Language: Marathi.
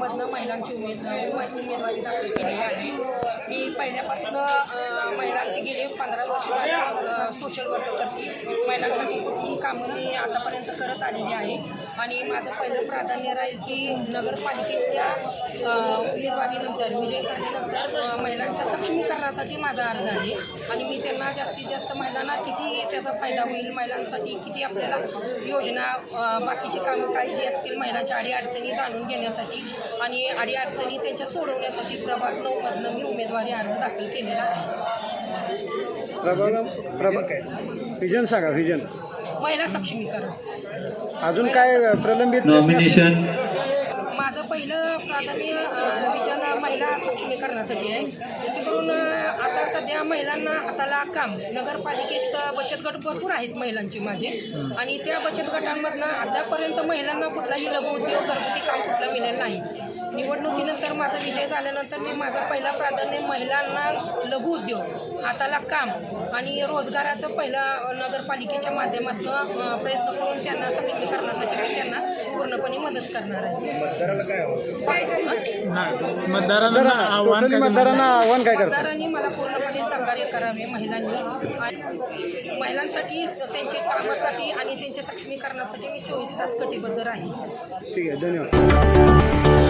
मधनं महिलांची उमेद उमेदवारी दाखल केलेली आहे. मी पहिल्यापासून महिलांची गेली पंधरा वर्ष सोशल वर्क करते महिलांसाठी ही कामं मी आतापर्यंत करत आलेली आहे. आणि माझं पहिलं प्राधान्य राहील की नगरपालिकेतल्या उमेदवारीनंतर विजय झाल्यानंतर अ, महिलांच्या सक्षमीकरणासाठी माझा अर्ज आहे. आणि मी त्यांना जास्तीत जास्त महिलांना किती त्याचा फायदा होईल महिलांसाठी किती आपल्याला योजना बाकीची कामं काही जी असतील महिलांच्या अडीअडचणी जाणून घेण्यासाठी आणि अडीअडचणी त्यांच्या सोडवण्यासाठी प्रभाग नऊमधनं मी उमेदवारी अर्ज दाखल केलेला आहे. काय? व्हिजन सांगा व्हिजन महिला सक्षमीकरण. अजून काय प्रलंबित? नॉमिनेशन पहिलं प्राधान्य अ, महिला सक्षमीकरणासाठी आहे. जसे करून आता सध्या महिलांना हाताला काम नगरपालिकेत बचत गट भरपूर आहेत महिलांचे माझे. आणि त्या बचत गटांमधनं आतापर्यंत महिलांना कुठलाही लघुउद्योग घरगुती काम कुठलं मिळेल नाही. निवडणुकीनंतर माझा विजय झाल्यानंतर मी माझा पहिला प्राधान्य महिलांना लघुउद्योग हाताला काम आणि रोजगाराचं पहिलं नगरपालिकेच्या माध्यमातून प्रयत्न करून त्यांना सक्षमीकरणासाठी मी त्यांना पूर्णपणे मदत करणार आहे? मतदारांना टोटली मतदारांना आव्हान काय मतदारांनी मला पूर्णपणे सहकार्य करावे महिलांनी. आणि महिलांसाठी त्यांच्या कामासाठी आणि त्यांच्या सक्षमीकरणासाठी मी चोवीस तास कटिबद्ध राहील ठीक आहे धन्यवाद.